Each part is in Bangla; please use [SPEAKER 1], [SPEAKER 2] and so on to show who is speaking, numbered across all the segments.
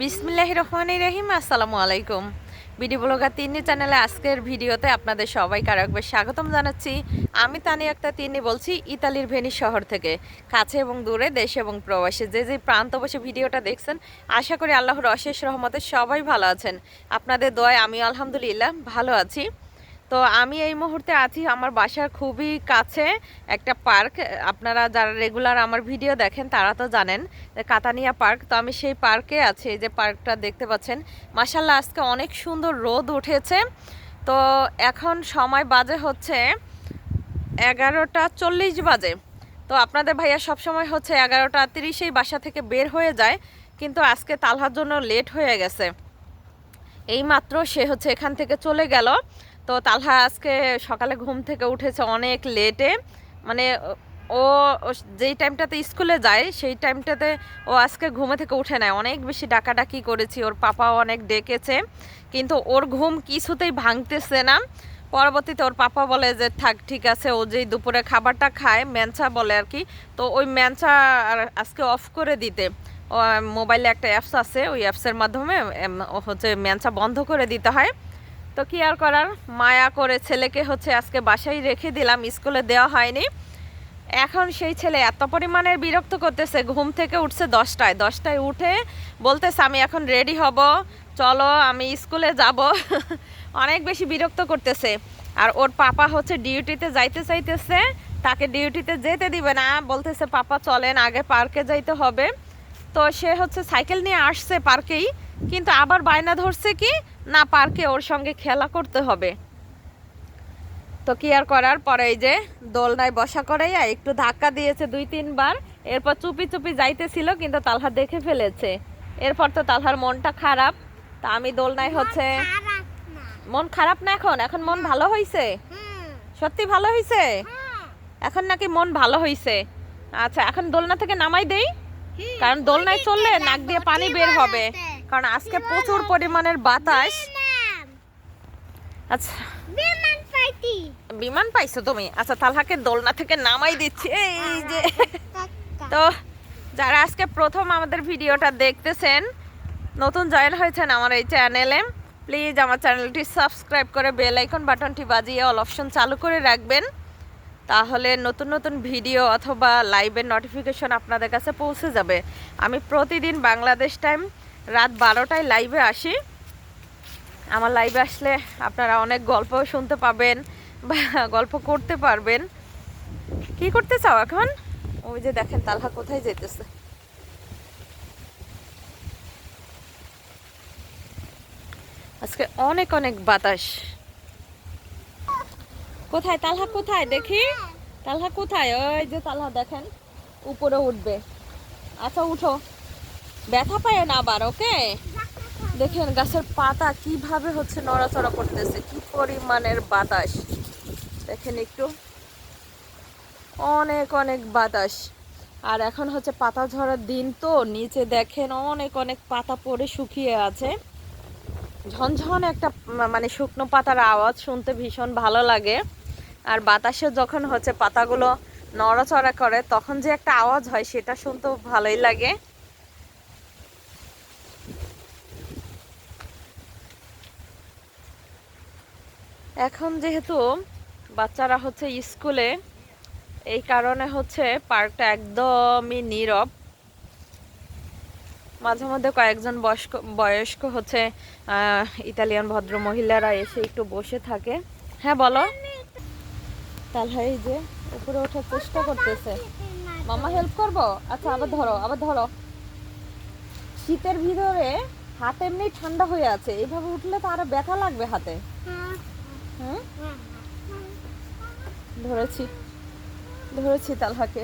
[SPEAKER 1] বিসমিল্লাহ রহমান রহিম, আসসালামু আলাইকুম। বিডি ব্লগার তিন্নি চ্যানেলে আজকের ভিডিওতে আপনাদের সবাইকে আর একবার স্বাগতম জানাচ্ছি। আমি তানি একটা তিন্নি বলছি, ইতালির ভেনিস শহর থেকে। কাছে এবং দূরে, দেশে এবং প্রবাসে। যে যে প্রান্ত বসে ভিডিওটা দেখছেন, আশা করি আল্লাহর অশেষ রহমতে সবাই ভালো আছেন। আপনাদের দয় আমি আলহামদুলিল্লাহ ভালো আছি। তো আমি এই মুহূর্তে আছি আমার বাসার খুবই কাছে একটা পার্ক। আপনারা যারা রেগুলার আমার ভিডিও দেখেন তারা তো জানেন কাতানিয়া পার্ক। তো আমি সেই পার্কে আছি, এই যে পার্কটা দেখতে পাচ্ছেন। মাসাল্লাহ আজকে অনেক সুন্দর রোদ উঠেছে। তো এখন সময় বাজে হচ্ছে এগারোটা চল্লিশ বাজে। তো আপনাদের ভাইয়া সবসময় হচ্ছে এগারোটা তিরিশেই বাসা থেকে বের হয়ে যায়। কিন্তু আজকে তালহার জন্য লেট হয়ে গেছে। এইমাত্র সে হচ্ছে এখান থেকে চলে গেল। তো তালহা আজকে সকালে ঘুম থেকে উঠেছে অনেক লেটে মানে ও যেই টাইমটাতে স্কুলে যায়, সেই টাইমটাতে ও আজকে ঘুমে থেকে উঠে নেয় অনেক বেশি ডাকাডাকি করেছি, ওর পাপাও অনেক ডেকেছে। কিন্তু ওর ঘুম কিছুতেই ভাঙতেছে না। পরবর্তীতে ওর পাপা বলে যে, থাক, ঠিক আছে, ও যেই দুপুরে খাবারটা খায়, ম্যানচা বলে আর কি। তো ওই ম্যানচা আজকে অফ করে দিতে। মোবাইলে একটা অ্যাপস আছে, ওই অ্যাপসের মাধ্যমে হচ্ছে ম্যানচা বন্ধ করে দিতে হয়। তো কি আর করার? মায়া করে ছেলেকে হচ্ছে আজকে বাসায় রেখে দিলাম, স্কুলে দেওয়া হয়নি। এখন সেই ছেলে এত পরিমাণের বিরক্ত করতেছে, ঘুম থেকে উঠছে দশটায়। দশটায় উঠে বলতেছে, আমি এখন রেডি হব, চলো আমি স্কুলে যাব। অনেক বেশি বিরক্ত করতেছে। আর ওর পাপা হচ্ছে ডিউটিতে যাইতে চাইতেছে, তাকে ডিউটিতে যেতে দিবে না। বলতেছে, পাপা চলেন, আগে পার্কে যাইতে হবে। তো সে হচ্ছে সাইকেল নিয়ে আসছে পার্কেই কিন্তু আবার বায়না ধরছে কি না পার্কে ওর সঙ্গে খেলা করতে হবে। তো কি আর করার পরে এই যে দোলনায় বসা করে একটু ধাক্কা দিয়েছে দুই তিনবার এরপর চুপি চুপি যাইতেছিল কিন্তু তালহা দেখে ফেলেছে। এরপর তো তালহার মনটা খারাপ। তা আমি দোলনায় হচ্ছে মন খারাপ না এখন? এখন মন ভালো হয়েছে সত্যি ভালো হয়েছে
[SPEAKER 2] হ্যাঁ।
[SPEAKER 1] এখন নাকি মন ভালো হয়েছে আচ্ছা এখন দোলনা থেকে নামাই দেই। কারণ দোলনায় চললে নাক দিয়ে পানি বের হবে। কারণ আজকে প্রচুর পরিমাণের বাতাস। আচ্ছা।
[SPEAKER 2] বিমান
[SPEAKER 1] বিমান পাইছো তুমি? আচ্ছা তালহাকে দোলনা থেকে নামাই দিচ্ছি। এই যে তো যারা আজকে প্রথম আমাদের ভিডিওটা দেখতেছেন নতুন জয়েন হয়েছেন আমার এই চ্যানেলে প্লিজ আমার চ্যানেলটি সাবস্ক্রাইব করে বেল আইকন বাটনটি বাজিয়ে অল অপশন চালু করে রাখবেন। তাহলে নতুন নতুন ভিডিও অথবা লাইভের নোটিফিকেশন আপনাদের কাছে পৌঁছে যাবে। আমি প্রতিদিন বাংলাদেশ টাইম রাত বারোটায় লাইভে আসি। আমার লাইভে আসলে আপনারা অনেক গল্প শুনতে পাবেন বা গল্প করতে পারবেন। কি করতে চাও এখন? ওই যে দেখেন, তালহা কোথায় যেতেছে। আজকে অনেক অনেক বাতাস। কোথায়? তালহা কোথায়? দেখি। তালহা কোথায়? ওই যে তালহা, দেখেন। উপরে উঠবে। আচ্ছা উঠো। ব্যথা পায় না আবার, ওকে? দেখেন, গাছের পাতা কীভাবে হচ্ছে নড়াচড়া করতেছে। কি পরিমাণের বাতাস। দেখেন একটু। অনেক অনেক বাতাস। আর এখন হচ্ছে পাতা ঝরার দিন তো। নিচে দেখেন অনেক অনেক পাতা পড়ে শুকিয়ে আছে। ঝনঝন একটা মানে শুকনো পাতার আওয়াজ শুনতে ভীষণ ভালো লাগে। আর বাতাসে যখন হচ্ছে পাতাগুলো নড়াচড়া করে, তখন যে একটা আওয়াজ হয়, সেটা শুনতেও ভালোই লাগে। এখন যেহেতু বাচ্চারা হচ্ছে স্কুলে, এই কারণে হচ্ছে পার্কটা একদমই নীরব। মাঝে মধ্যে কয়েকজন বয়স্ক বয়স্ক হচ্ছে ইতালিয়ান ভদ্র মহিলারা এসে একটু বসে থাকে। হ্যাঁ বলো। তাহলে এই যে উপরে ওঠার চেষ্টা করতেছে। মামা হেল্প করব? আচ্ছা আবার ধরো আবার ধরো। শীতের ভিতরে হাত এমনি ঠান্ডা হয়ে আছে। এইভাবে উঠলে তো আরও ব্যথা লাগবে হাতে। হুম? ধরেছি। ধরেছি তালহাকে।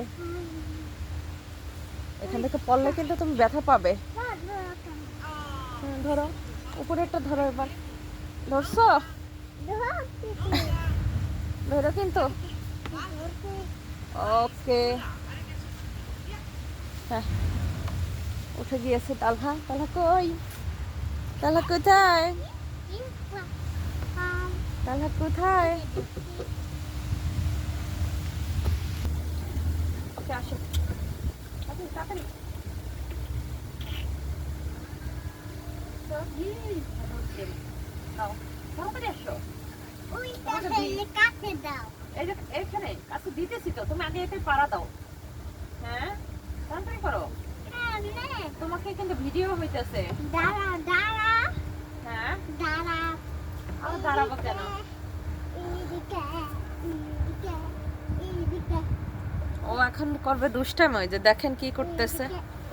[SPEAKER 1] এখান থেকে পড়লে কিন্তু তুমি ব্যথা পাবে। ধরো। উপরে একটা ধরো এবার। ধরছো? ধরো কিন্তু। ওকে। হ্যাঁ। উঠে গিয়েছে তালহা। তালহা কই? তালহা কোথায়? তালহা কোথায়? ওকে আসো। তাড়াতাড়ি। এই, হচ্ছে। এখানে কাছে দিতেছি তো তুমি আগে এতে পাড়া দাও। হ্যাঁ? তাড়াতাড়ি করো।
[SPEAKER 2] হ্যাঁ
[SPEAKER 1] তোমাকে কিন্তু ভিডিও হইতেছে।
[SPEAKER 2] দাঁড়া দাঁড়া।
[SPEAKER 1] হ্যাঁ?
[SPEAKER 2] দাঁড়া।
[SPEAKER 1] আর দাঁড়াবো কেন?
[SPEAKER 2] এইদিকে এইদিকে এইদিকে।
[SPEAKER 1] ও এখন করবে দুষ্টাম ওই যে দেখেন কি করতেছে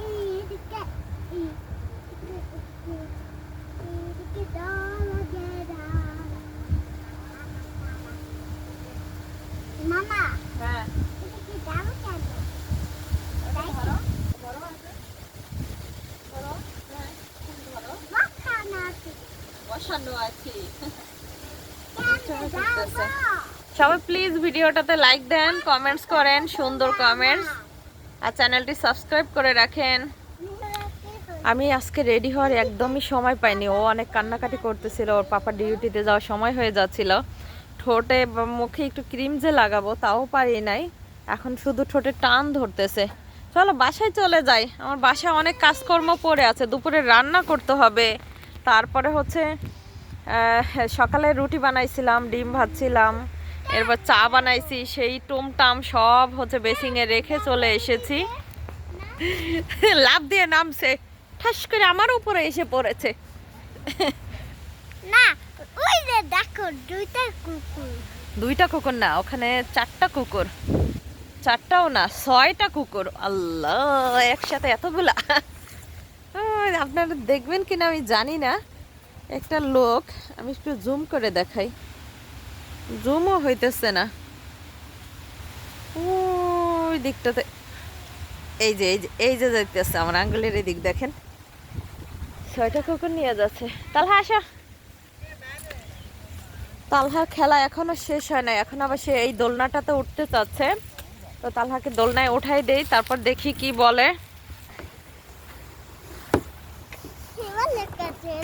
[SPEAKER 2] এইদিকে এইদিকে এইদিকে দাঁড়া দাঁড়া মামা
[SPEAKER 1] হ্যাঁ
[SPEAKER 2] এদিকে দাঁড়া কেন
[SPEAKER 1] ধরো ধরো আছে। ধরো হ্যাঁ ধরো
[SPEAKER 2] মাথা না
[SPEAKER 1] সবাই প্লিজ ভিডিওটাতে লাইক দেন কমেন্টস করেন, সুন্দর কমেন্টস আর চ্যানেলটি সাবস্ক্রাইব করে রাখেন। আমি আজকে রেডি হওয়ার একদমই সময় পাইনি। ও অনেক কান্নাকাটি করতেছিল, ওর পাপা ডিউটিতে যাওয়ার সময় হয়ে যাচ্ছিল। ঠোঁটে মুখে একটু ক্রিম যে লাগাবো, তাও পারি নাই। এখন শুধু ঠোঁটে টান ধরতেছে। চলো বাসায় চলে যাই। আমার বাসায় অনেক কাজকর্ম পড়ে আছে। দুপুরে রান্না করতে হবে। তারপরে হচ্ছে সকালে রুটি বানাইছিলাম ডিম ভাজছিলাম এরপর চা বানাইছি সেই টুমটাম সব হচ্ছে বেসিংয়ে রেখে চলে এসেছি। লাভ দিয়ে নামছে ঠাস করে আমার উপরে এসে পড়েছে।
[SPEAKER 2] না ওই যে দেখো দুইটা কুকুর।
[SPEAKER 1] দুইটা কুকুর না ওখানে চারটা কুকুর। চারটাও না ছয়টা কুকুর। আল্লাহ একসাথে এতগুলা। আপনারা দেখবেন কিনা আমি জানি না। একটা লোক আমি একটু জুম করে দেখাই। জুমও হইতেছে না। ওই দিকটাতে এই যে এই যে এই যে দেখতেছে আমার আঙ্গুলের এই দিক দেখেন। ছয়টা কুকুর নিয়ে যাচ্ছে। তালহা আসো। তালহার খেলা এখনও শেষ হয় না এখন আবার সে এই দোলনাটাতে উঠতে চাচ্ছে। তো তালহাকে দোলনায় উঠাই দেই তারপর দেখি কি বলে।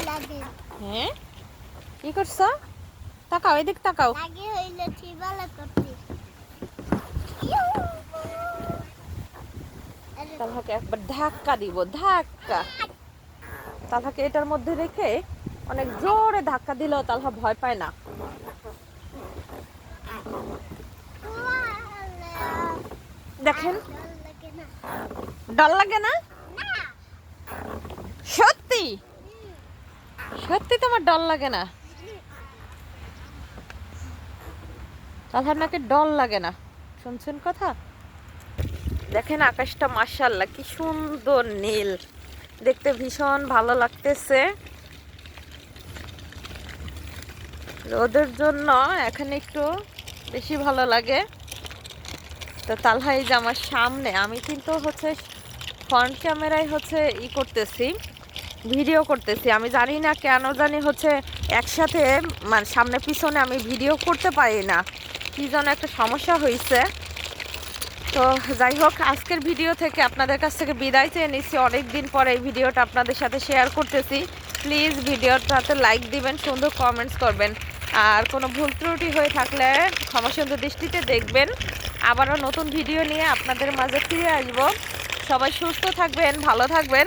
[SPEAKER 2] লাগে?
[SPEAKER 1] হ্যাঁ? কি করছ? তাকাও এদিক তাকাও।
[SPEAKER 2] হইলে করতে।
[SPEAKER 1] তালহাকে একবার ধাক্কা দিব ধাক্কা। তালহাকে এটার মধ্যে রেখে অনেক জোরে ধাক্কা দিলেও তালহা ভয় পায় না। দেখেন। ডর লাগে না সত্যি সত্যি তোমার ডর লাগে না। তাহলে আপনাকে ডর লাগে না। শুনছেন কথা? দেখেন আকাশটা মার্শাল্লাহ কি সুন্দর নীল। দেখতে ভীষণ ভালো লাগতেছে। রোদের জন্য এখানে একটু বেশি ভালো লাগে। তো তালহা এই যে আমার সামনে, আমি কিন্তু হচ্ছে ফ্রন্ট ক্যামেরায় হচ্ছে ই করতেছি। ভিডিও করতেছি। আমি জানি না কেন জানি হচ্ছে একসাথে মানে সামনে পিছনে আমি ভিডিও করতে পারি না। কি যেন একটা সমস্যা হয়েছে তো যাই হোক, আজকের ভিডিও থেকে আপনাদের কাছ থেকে বিদায় চেয়ে নিচ্ছি। অনেক দিন পরে এই ভিডিওটা আপনাদের সাথে শেয়ার করতেছি। প্লিজ ভিডিওটাতে লাইক দিবেন, সুন্দর কমেন্টস করবেন। আর কোনো ভুল ত্রুটি হয়ে থাকলে ক্ষমা সুন্দর দৃষ্টিতে দেখবেন। আবারও নতুন ভিডিও নিয়ে আপনাদের মাঝে ফিরে আসব। সবাই সুস্থ থাকবেন, ভালো থাকবেন।